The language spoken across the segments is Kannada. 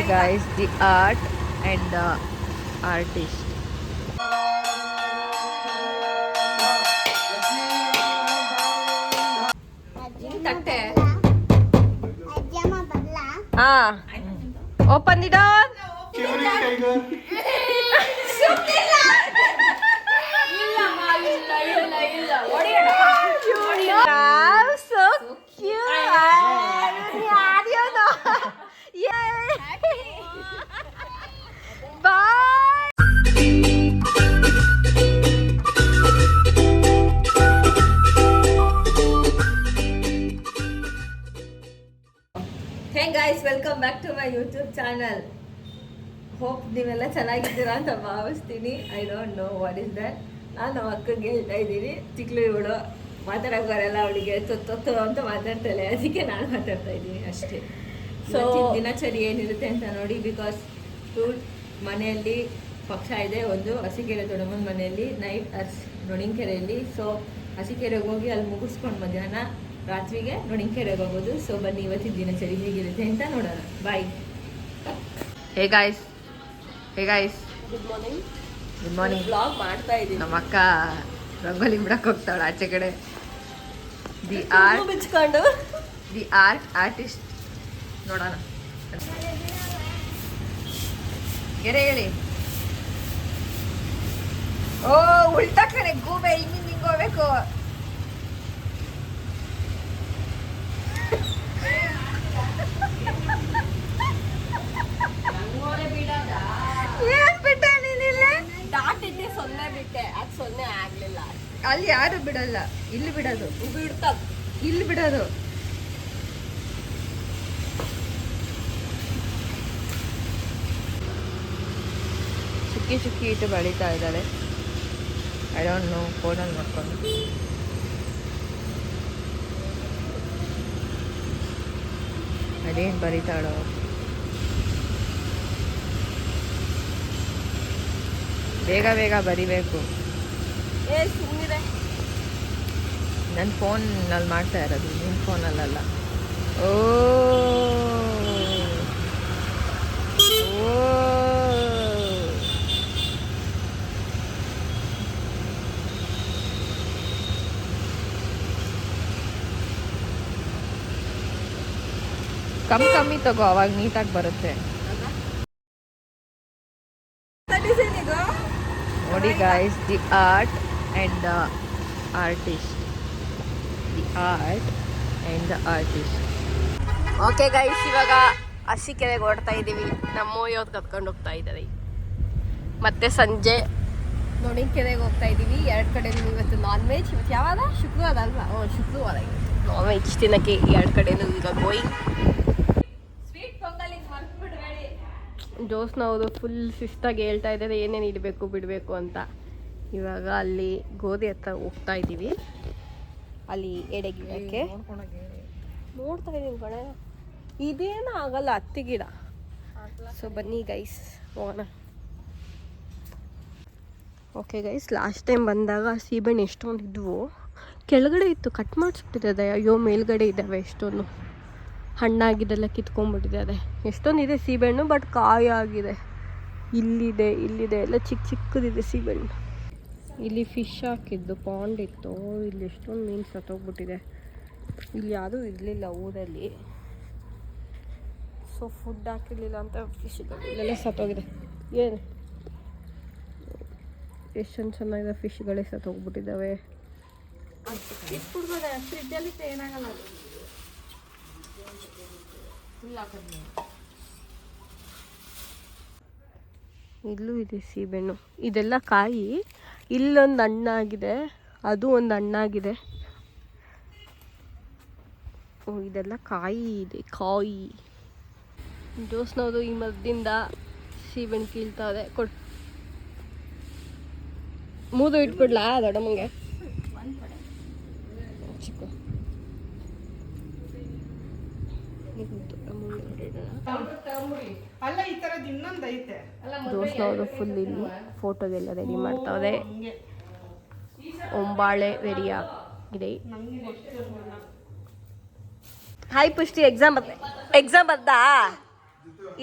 ನೋಡಿ guys the art and the artist ತಟ್ಟೆ ಅಜ್ಜಮ್ಮ ಬಲ್ಲ ಹಾ open the Hey guys welcome back to my YouTube channel hope ನೀವೆಲ್ಲ ಚೆನ್ನಾಗಿದ್ದೀರಾ ಅಂತ ಭಾವಿಸ್ತೀನಿ. I don't know what is that ನಾನು ನಮ್ಮ ಅಕ್ಕಗೆ ಹೇಳ್ತಾ ಇದ್ದೀನಿ. ಚಿಕ್ಕಲು ಇವಳು ಮಾತಾಡಕ್ ಬರಲ್ಲ ಅವಳಿಗೆ ತೊತ್ತೊತ್ತು ಅಂತ ಮಾತಾಡ್ತಾಳೆ. ಅದಕ್ಕೆ ನಾನು ಮಾತಾಡ್ತಾ ಇದ್ದೀನಿ ಅಷ್ಟೇ. ಸೊ ದಿನಚರಿ ಏನಿರುತ್ತೆ ಅಂತ ನೋಡಿ ಬಿಕಾಸ್ ಟು ಮನೆಯಲ್ಲಿ ಪಕ್ಷ ಇದೆ. ಒಂದು ಹಸಿಕೆರೆ ದೊಡ್ಡಮ್ಮನ ಮನೆಯಲ್ಲಿ ನೈಟ್ ಅರ್ಸ್ ನೊಣಿಂಕೆರೆಯಲ್ಲಿ ಸೊ ಹಸಿಕೆರೆಗೆ ಹೋಗಿ ಅಲ್ಲಿ ಮುಗಿಸ್ಕೊಂಡು ಮಧ್ಯಾಹ್ನ ರಾತ್ರಿಗೆ ನೊಣಿಂಕೆರೆಗೆ ಹೋಗೋದು ಸೊ ಬನ್ನಿ ಇವತ್ತಿನ ದಿನಚರಿ ಹೇಗಿರುತ್ತೆ ಅಂತ ನೋಡೋಣ. Bye hey guys hey guys good morning good morning blog ಮಾಡ್ತಾ ಇದ್ದೀನಿ ನಮ್ಮ ಅಕ್ಕ ರಂಗೋಲಿ ಬಿಡಕ್ಕೆ ಹೋಗ್ತಾಳೆ ಆಚೆ ಕಡೆ. ದಿ ಆರ್ಟ್ ಬಿಚ್ಕೊಂಡು ದಿ ಆರ್ಟ್ ಆರ್ಟಿಸ್ಟ್ ನೋಡೋಣ. ಗೆರೆ ಹೇಳಿ. ಓ ಉಲ್ಟಾ ಕಡೆ ಗೂಬೆ ಹಿಂಗಿಂದ ಹಿಂಗ್ ಹೋಗ್ಬೇಕು ಏನ್ ಬಿಟ್ಟೆ ನೀನಿಲ್ಲಿ ಡಾಟ್ ಇದ್ದೆ ಸೊನ್ನೆ ಬಿಟ್ಟೆ ಅದು ಸೊನ್ನೆ ಆಗ್ಲಿಲ್ಲ ಅಲ್ಲಿ ಯಾರು ಬಿಡಲ್ಲ. ಇಲ್ಲಿ ಬಿಡೋದು. ಇಲ್ಲಿ ಬಿಡೋದು. ಚುಕ್ಕಿ ಚುಕ್ಕಿ ಇಟ್ಟು ಬಳಿತಾ ಇದ್ದಾಳೆ. ಐ ಡೋಂಟ್ ನೋ ಫೋನಲ್ಲಿ ನೋಡ್ಕೊಂಡು. ಅದೇನು ಬರೀತಾಳೋ. ಬೇಗ ಬೇಗ ಬರಿಬೇಕು. ನನ್ನ ಫೋನಲ್ಲಿ ಮಾಡ್ತಾ ಇರೋದು ನಿನ್ನ ಫೋನಲ್ಲಲ್ಲ ಓ ಓ. ಕಮ್ಮಿ ಕಮ್ಮಿ ತಗೋ ಅವಾಗ ನೀಟಾಗಿ ಬರುತ್ತೆ. ನೋಡಿ guys the art and the artist the art and the artist okay guys ಇವಾಗ ಹಸಿ ಕೆರೆಗೆ ಓಡ್ತಾ ಇದ್ದೀವಿ ನಮ್ಮ ಇವತ್ತು ಕತ್ಕೊಂಡು ಹೋಗ್ತಾ ಇದ್ದಾರೆ. ಮತ್ತೆ ಸಂಜೆ. ನೋಡಿ ಕೆರೆಗೆ ಹೋಗ್ತಾ ಇದ್ದೀವಿ ಎರಡು ಕಡೆ ಇವತ್ತು ನಾನ್ ವೆಜ್ ಇವತ್ತು ಯಾವಾಗ? ಶುಕ್ರವಾರ ಅಲ್ವಾ? ಹ್ಞೂ ಶುಕ್ರವಾರ ನಾನ್ ವೆಜ್ ತಿನ್ನಕ್ಕೆ ಎರಡು ಕಡೆನೂ ಈಗ ಗೋಯಿಂಗ್ ಜೋಸ್ನ ಅವರು ಫುಲ್ ಶಿಸ್ತಾಗಿ ಹೇಳ್ತಾ ಇದ್ದಾರೆ ಏನೇನು ಇಡಬೇಕು ಬಿಡಬೇಕು ಅಂತ. ಇವಾಗ ಅಲ್ಲಿ ಗೋಧಿ ಹತ್ರ ಹೋಗ್ತಾ ಇದ್ದೀವಿ. ಅಲ್ಲಿ ಎಡೆಗಿಡಕ್ಕೆ ನೋಡ್ತಾ ಇದ್ದೀವಿ ಕಣೆ. ಇದೇನು ಆಗಲ್ಲ ಹತ್ತಿ ಗಿಡ. ಸೊ ಬನ್ನಿ ಗೈಸ್ ಹೋಗೋಣ. ಓಕೆ ಗೈಸ್ ಲಾಸ್ಟ್ ಟೈಮ್ ಬಂದಾಗ ಸೀಬೆಹಣ್ಣು ಎಷ್ಟೊಂದು ಇದ್ವು. ಕೆಳಗಡೆ ಇತ್ತು ಕಟ್ ಮಾಡಿಸ್ಬಿಟ್ಟಿದೆ ಅಯ್ಯೋ, ಮೇಲ್ಗಡೆ ಇದ್ದಾವೆ ಎಷ್ಟೊಂದು. ಹಣ್ಣಾಗಿದ್ದೆಲ್ಲ ಕಿತ್ಕೊಂಡ್ಬಿಟ್ಟಿದೆ ಎಷ್ಟೊಂದಿದೆ ಸೀಬೆಹಣ್ಣು ಬಟ್ ಕಾಯಿ ಆಗಿದೆ ಇಲ್ಲಿದೆ ಇಲ್ಲಿದೆ. ಎಲ್ಲ ಚಿಕ್ಕ ಚಿಕ್ಕದಿದೆ ಸೀಬೆಹಣ್ಣು. ಇಲ್ಲಿ ಫಿಶ್ ಹಾಕಿದ್ದು ಪಾಂಡ್ ಇತ್ತು. ಇಲ್ಲಿ ಎಷ್ಟೊಂದು ಮೀನು ಸತ್ತೋಗ್ಬಿಟ್ಟಿದೆ. ಇಲ್ಲಿ ಯಾವುದೂ ಇರಲಿಲ್ಲ ಊರಲ್ಲಿ. ಸೊ ಫುಡ್ ಹಾಕಿರಲಿಲ್ಲ ಅಂತ ಫಿಶ್ ಇಲ್ಲೆಲ್ಲ ಸತ್ತೋಗಿದೆ. ಏನು? ಎಷ್ಟು ಚಂದ ಚೆನ್ನಾಗಿದೆ ಫಿಶ್ಗಳೇ ಸತ್ತೋಗ್ಬಿಟ್ಟಿದ್ದಾವೆ. ಫ್ರಿಜ್ಜಲ್ಲಿ ಏನಾಗಲ್ಲ ಇಲ್ಲೂ ಇದೆ ಸೀಬೆಣ್ಣು ಇದೆಲ್ಲ ಕಾಯಿ. ಇಲ್ಲೊಂದು ಹಣ್ಣಾಗಿದೆ. ಅದು ಒಂದು ಹಣ್ಣಾಗಿದೆ. ಓ, ಇದೆಲ್ಲ ಕಾಯಿ ಇದೆ, ಕಾಯಿ. ಜೋಸ್ನವರು ಈ ಮರದಿಂದ ಕೀಳ್ತಾ ಕೀಳ್ತಾರೆ. ಕೊಡು. ಮೂದು ಇಟ್ಬಿಡ್ಲಾ ದೊಡ್ಡಮ್ಮಂಗೆ? ಚಿಕ್ಕ. ಇದು. ಅಲ್ಲ ಈ ತರದ್ ಇನ್ನೊಂದ್ ಐತೆ. ಫುಲ್ ಇಲ್ಲಿ ಫೋಟೋಗೆಲ್ಲ ರೆಡಿ ಮಾಡ್ತಾವ್ರೆ. ಒಂಬಾಳೆ ರೆಡಿ ಆಗಿದೆ ಹಾಯ್ ಪುಷ್ಟಿ ಎಕ್ಸಾಮ್ ಬರ್ ಎಕ್ಸಾಮ್ ಬರ್ದಾ?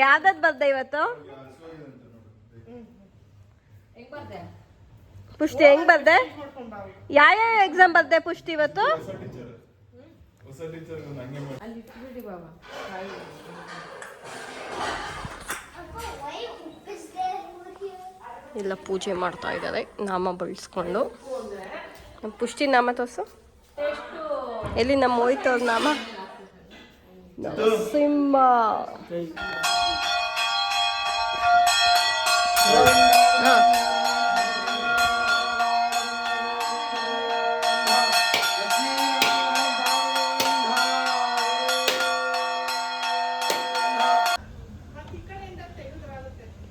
ಯಾವ್ದದ್ ಬರ್ದ ಇವತ್ತು? ಹೆಂಗ್ ಬರ್ದೆ? ಪುಷ್ಟಿ ಹೆಂಗ್ ಬರ್ದೆ? ಯಾವ ಎಕ್ಸಾಮ್ ಬರ್ದೆ ಪುಷ್ಟಿ ಇವತ್ತು? ಹೊಸ ಟೀಚರ್ ಹಂಗೆ ಮಾಡಿ ಅಲ್ಲಿ ಇಟ್ಬಿಡಿ ಬಾಬಾ? ಎಲ್ಲ ಪೂಜೆ ಮಾಡ್ತಾ ಇದ್ದಾರೆ. ನಾಮ ಬಳಸ್ಕೊಂಡು. ನಮ್ಮ ಪುಷ್ಟಿ ನಾಮ ತೋಸು ಎಲ್ಲಿ ನಮ್ಮ ಹೋಯ್ತವ್ರ ನಾಮ? ಸಿಂಹ ಹಾ.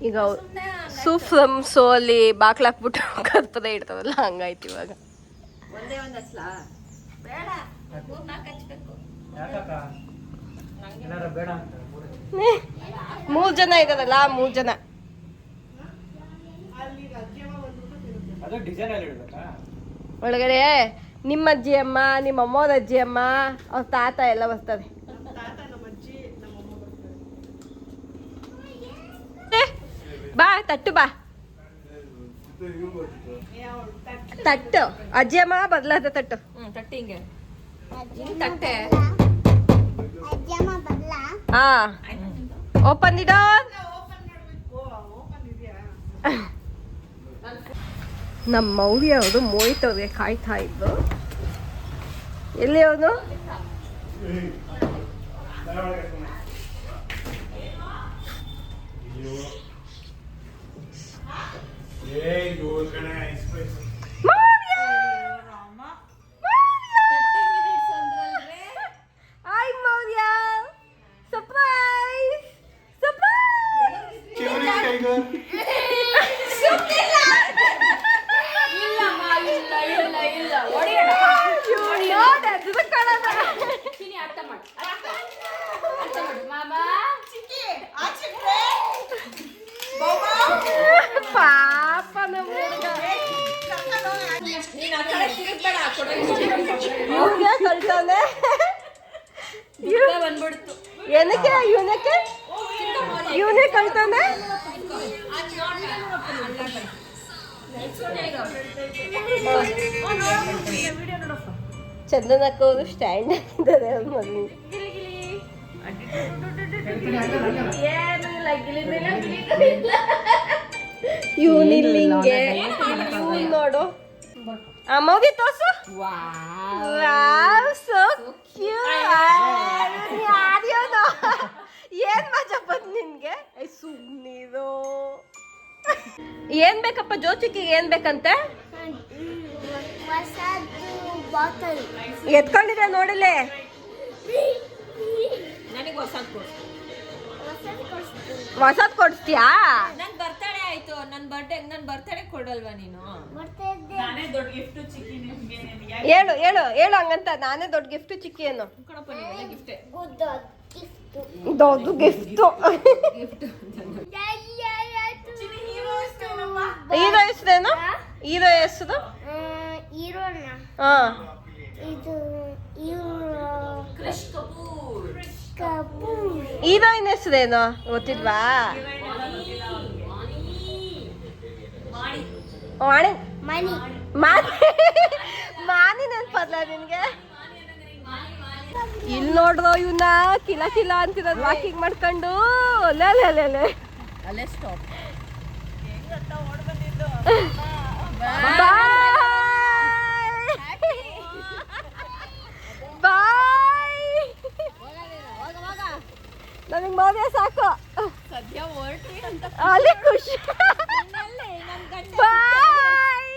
ಈಗ ಸೂಫ್ರಮ್ಸು ಅಲ್ಲಿ ಬಾಕ್ಲಾಕ್ಬಿಟ್ಟು ಪದೇ ಇಡ್ತಾವಲ್ಲ ಹಂಗಾಯ್ತು ಇವಾಗ. ಒಂದೇ ಒಂದ್ ಹಚ್ಲಾ ಬೇಡ ಮೂರ್ ನಾಲ್ಕು ಮೂರೇ. ಮೂರ್ ಜನ ಇದಾರಲ್ಲ ಮೂರ್ ಜನ. ಅದು ಡಿಸೈನ್ ಅಲ್ಲಿ ಇಡ್ಬೇಕಾ? ಒಳಗಡೆ ನಿಮ್ಮ ಅಜ್ಜಿ ಅಮ್ಮ ನಿಮ್ಮ ಅಮ್ಮವ್ರ ಅಜ್ಜಿ ಅಮ್ಮ ಅವ್ರ ತಾತ ಎಲ್ಲ ಬರ್ತಾರೆ ಬಾ ತಟ್ಟು ಬಾ. ತಟ್ಟು. ಅಜ್ಜಿ ಅಮ್ಮ ಬದಲಾದ ತಟ್ಟು. ಹ್ಮ್ ತಟ್ಟಿ ಹಿಂಗೆ. ತಟ್ಟೆ. ಹಾ. ಓಪನ್ ಇಡೋ ನಮ್ಮ ಮೌರ್ಯ ಅವರು ಮೋಯ್ತವ್ರಿಗೆ ಕಾಯ್ತಾ ಇದ್ದು ಎಲ್ಲಿ ಅವನು? ಇವನೇ ಕಳ್ತಾನೆ ಚಂದನಕ್ಕ ಅವರು ಸ್ಟ್ಯಾಂಡ್ ಇದ್ದಾರೆ ಅವ್ರ ಮಗನಿಗೆ ಇವನಿಲ್ಲ ಹಿಂಗೆ ಇವ್ನ್ ನೋಡು ಆ ಮಗಿ ತೋರ್ಸು ವಾವ್ ಸೋ ಯಾರ್ಯೋನು ಏನ್ ಮಜಪ್ಪ ಬಂದ್ ನಿನ್ಗೆ? ಐ ಸುಮ್ನಿರು. ಏನ್ ಬೇಕಪ್ಪ ಜೋಚಿಕ್ಕಿ ಏನ್ ಬೇಕಂತೆ? ಎತ್ಕೊಂಡಿದೆ ನೋಡಲೆ? ನನಗೆ ಹೊಸದು ಕೊಡ್ಸ್ತೀಯಾ? ನನ್ ಬರ್ತಡೇ ಆಯ್ತು. ನನ್ ಬರ್ಡೇ ನನ್ ಬರ್ತಡೇ ಕೊಡಲ್ವಾ ನೀನು? ಹೇಳು ಹೇಳು ಹೇಳು ಹಂಗಂತ. ನಾನೇ ದೊಡ್ಡ ಗಿಫ್ಟ್ ಚಿಕ್ಕಿ ಏನು ನೀವೆಲ್ಲ ಗಿಫ್ಟೇ ಗುಡ್ ಗಿಫ್ಟ್ ದೊಡ್ಡ ಗಿಫ್ಟು ಹೀರೋ ಹೆಸರೇನು ಹೀರೋ ಹೆಸರು ಹಾ. ಹೀರೋಯಿನ್ ಹೆಸರೇನು ಗೊತ್ತಿಲ್ವಾ? ಮನಿ ಮಾನಿ ನೆನ್ಪದ್ಲ ನಿನ್ಗೆ? ಇಲ್ಲಿ ನೋಡ್ರೋ ಇವನ್ನ ಕಿಲ ಕಿಲ ಅಂತಿರೋದು ವಾಕಿಂಗ್ ಮಾಡ್ಕೊಂಡು. ಅಲ್ಲೇ ಅಲ್ಲೇ ಸ್ಟಾಪ್ ನನಗೆ ಮೌರ್ಯ ಸಾಕು. ಸದ್ಯ ಅಲ್ಲಿ ಖುಷಿ ಬಾಯ್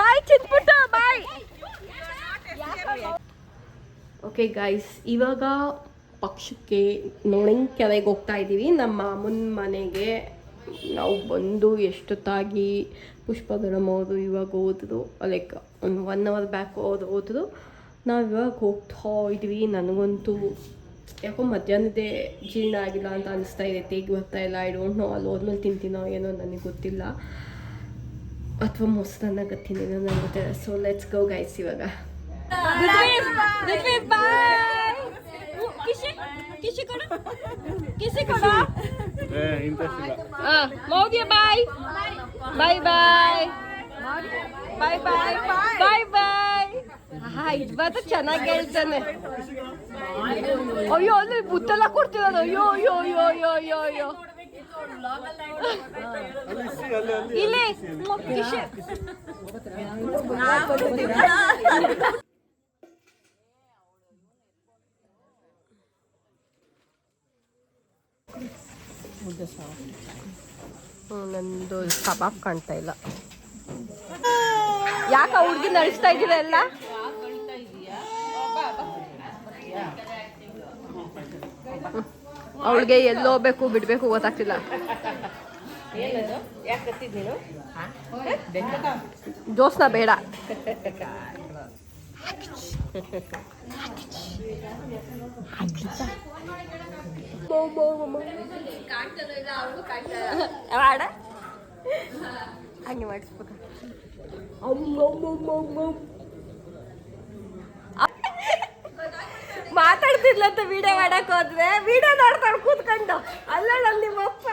ಬಾಯ್ ಚಿತ್ಪುಟ್ಟು ಬಾಯ್ ಓಕೆ ಗೈಸ್ ಇವಾಗ ಪಕ್ಷಕ್ಕೆ ನೋಡಂಗೆ ಕೆರೆಗೆ ಹೋಗ್ತಾ ಇದ್ದೀವಿ ನಮ್ಮ ಮಾಮನ ಮನೆಗೆ ನಾವು ಬಂದು ಎಷ್ಟೊತ್ತಾಗಿ ಪುಷ್ಪಗಣಮ್ ಅವರು ಇವಾಗ ಓದಿದ್ರು ಲೈಕ್ ಒಂದು ಒನ್ ಅವರ್ ಬ್ಯಾಕ್ ಅವ್ರು ಓದಿದ್ರು ನಾವು ಇವಾಗ ಹೋಗ್ತಾ ಇದ್ವಿ. ನನಗಂತೂ ಯಾಕೋ ಮಧ್ಯಾಹ್ನದೇ ಜೀರ್ಣ ಆಗಿಲ್ಲ ಅಂತ ಅನಿಸ್ತಾ ಇದೆ. ತೇಗಿ ಬರ್ತಾ ಇಲ್ಲ. ಐ ಡೋಂಟ್ ನೋ ಅಲ್ಲಿ ಹೋದ್ಮೇಲೆ ತಿಂತೀನೋ ಏನೋ ನನಗೆ ಗೊತ್ತಿಲ್ಲ. ಅಥವಾ ಮೊಸರನ್ನ ಗತ್ತಿನೇನೋ ನನಗೆ ಗೊತ್ತಿಲ್ಲ. ಸೊ ಲೆಟ್ಸ್ ಗೋ ಗೈಸ್ ಇವಾಗ. ಕೊಡು ಕಿಸಿ ಕೊಡು ಇಲ್ಲ ಹಾ ಮೌಗೆ ಬಾಯ್ ಬಾಯ್ ಬಾಯ್ ಬಾಯ್ ಬಾಯ್ ಬಾಯ್ ಬಾಯ್ ಹಾ ಇದು ಚೆನ್ನಾಗಿ ಹೇಳ್ತಾನೆ. ಅಯ್ಯೋ ಅಲ್ಲಿ ಬುತ್ತೆಲ್ಲ ಕೊಡ್ತಿರೋದು ಅಯ್ಯೋ ಅಯ್ಯೋ ಅಯ್ಯೋ ಅಯ್ಯೋ ಅಯ್ಯೋ ಅಯ್ಯೋ. ಇಲ್ಲಿ ನಂದು ಕಬಾಬ್ ಕಾಣ್ತಾ ಇಲ್ಲ. ಯಾಕ ಹುಡುಗಿ ನಡೆಸ್ತಾ ಇದ್ದೀರಾ ಎಲ್ಲ? ಅವಳಿಗೆ ಎಲ್ಲಿ ಹೋಗ್ಬೇಕು ಬಿಡ್ಬೇಕು ಗೊತ್ತಾಗ್ತಿಲ್ಲ. ಜೋಸ್ನ ಬೇಡ. ಮಾಡ ಹಂಗೆ ವಿಡಿಯೋ ಮಾಡಕ್ ಹೋದ್ರೆ ವಿಡಿಯೋ ನೋಡ್ಕೊಂಡು ಕೂತ್ಕೊಂಡು. ಅಲ್ಲ ನಮ್ಮ ನಿಮ್ಮಪ್ಪ.